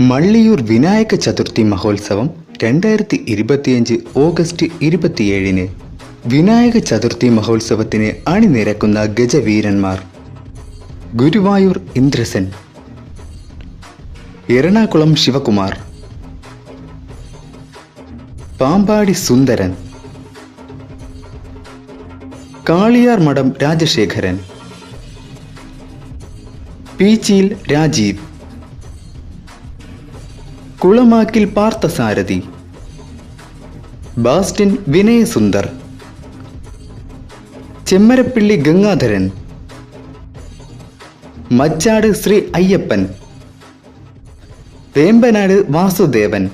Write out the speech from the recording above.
മള്ളിയൂർ വിനായക ചതുർത്ഥി മഹോത്സവം രണ്ടായിരത്തി ഇരുപത്തിയഞ്ച് ഓഗസ്റ്റ് ഇരുപത്തിയേഴിന്. വിനായക ചതുർത്ഥി മഹോത്സവത്തിന് അണിനിരക്കുന്ന ഗജവീരന്മാർ. ഗുരുവായൂർ ഇന്ദ്രസൻ. എറണാകുളം ശിവകുമാർ. പാമ്പാടി സുന്ദരൻ. കാളിയാർ മഠം രാജശേഖരൻ. പീച്ചിയിൽ രാജീവ്. കുളമാക്കിൽ പാർത്ഥസാരഥി ബാസ്റ്റിൻ വിനയസുന്ദർ. ചെമ്മരപ്പിള്ളി ഗംഗാധരൻ. മച്ചാട് ശ്രീ അയ്യപ്പൻ. വേമ്പനാട് വാസുദേവൻ.